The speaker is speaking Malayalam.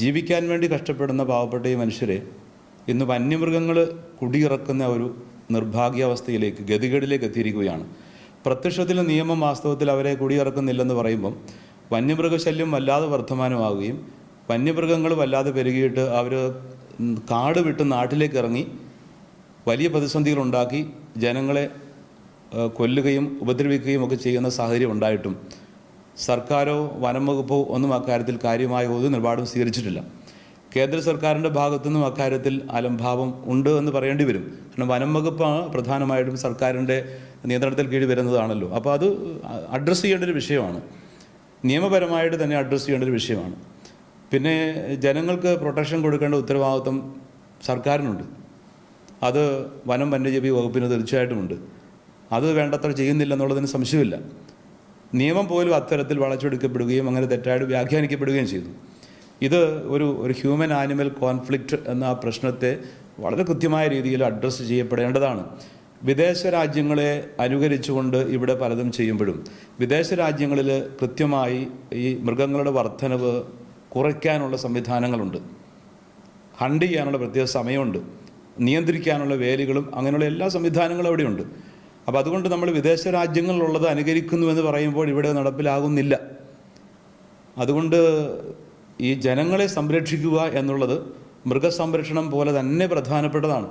ജീവിക്കാൻ വേണ്ടി കഷ്ടപ്പെടുന്ന പാവപ്പെട്ട ഈ മനുഷ്യരെ ഇന്ന് വന്യമൃഗങ്ങൾ കുടിയിറക്കുന്ന ഒരു നിർഭാഗ്യാവസ്ഥയിലേക്ക് ഗതികേടിലേക്ക് എത്തിയിരിക്കുകയാണ്. പ്രത്യക്ഷത്തിൽ നിയമം വാസ്തവത്തിൽ അവരെ കുടിയിറക്കുന്നില്ലെന്ന് പറയുമ്പം വന്യമൃഗശല്യം വല്ലാതെ വർദ്ധമാനമാവുകയും വന്യമൃഗങ്ങൾ വല്ലാതെ പെരുകിയിട്ട് അവർ കാട് വിട്ട് നാട്ടിലേക്ക് ഇറങ്ങി വലിയ പ്രതിസന്ധികൾ ഉണ്ടാക്കി ജനങ്ങളെ കൊല്ലുകയും ഉപദ്രവിക്കുകയും ഒക്കെ ചെയ്യുന്ന സാഹചര്യം ഉണ്ടായിട്ടും സർക്കാരോ വനം വകുപ്പോ ഒന്നും അക്കാര്യത്തിൽ കാര്യമായ ഒരു നിലപാടും സ്വീകരിച്ചിട്ടില്ല. കേന്ദ്ര സർക്കാരിന്റെ ഭാഗത്തുനിന്നും അക്കാര്യത്തിൽ അലംഭാവം ഉണ്ട് എന്ന് പറയേണ്ടി വരും. കാരണം വനം വകുപ്പാണ് പ്രധാനമായിട്ടും സർക്കാരിന്റെ നിയന്ത്രണത്തിൽ കീഴിൽ വരുന്നതാണല്ലോ. അപ്പോൾ അത് അഡ്രസ്സ് ചെയ്യേണ്ട ഒരു വിഷയമാണ്. നിയമപരമായിട്ട് തന്നെ അഡ്രസ്സ് ചെയ്യേണ്ട ഒരു വിഷയമാണ്. പിന്നെ ജനങ്ങൾക്ക് പ്രൊട്ടക്ഷൻ കൊടുക്കേണ്ട ഉത്തരവാദിത്വം സർക്കാരിനുണ്ട്. അത് വനം വന്യജീവി വകുപ്പിന് തീർച്ചയായിട്ടുമുണ്ട്. അത് വേണ്ടത്ര ചെയ്യുന്നില്ല എന്നുള്ളതിന് സംശയമില്ല. നിയമം പോലും അത്തരത്തിൽ വളച്ചൊടുക്കപ്പെടുകയും അങ്ങനെ തെറ്റായിട്ട് വ്യാഖ്യാനിക്കപ്പെടുകയും ചെയ്തു. ഇത് ഒരു ഒരു ഹ്യൂമൻ ആനിമൽ കോൺഫ്ലിക്റ്റ് എന്ന ആ പ്രശ്നത്തെ വളരെ കൃത്യമായ രീതിയിൽ അഡ്രസ്സ് ചെയ്യപ്പെടേണ്ടതാണ്. വിദേശ രാജ്യങ്ങളെ അനുകരിച്ചുകൊണ്ട് ഇവിടെ പലതും ചെയ്യുമ്പോഴും വിദേശ രാജ്യങ്ങളിൽ കൃത്യമായി ഈ മൃഗങ്ങളുടെ വർധനവ് കുറയ്ക്കാനുള്ള സംവിധാനങ്ങളുണ്ട്. ഹണ്ട് ചെയ്യാനുള്ള പ്രത്യേക സമയമുണ്ട്. നിയന്ത്രിക്കാനുള്ള വേലികളും അങ്ങനെയുള്ള എല്ലാ സംവിധാനങ്ങളും അവിടെയുണ്ട്. അപ്പോൾ അതുകൊണ്ട് നമ്മൾ വിദേശ രാജ്യങ്ങളിലുള്ളത് അനുകരിക്കുന്നു എന്ന് പറയുമ്പോൾ ഇവിടെ നടപ്പിലാകുന്നില്ല. അതുകൊണ്ട് ഈ ജനങ്ങളെ സംരക്ഷിക്കുക എന്നുള്ളത് മൃഗസംരക്ഷണം പോലെ തന്നെ പ്രധാനപ്പെട്ടതാണ്.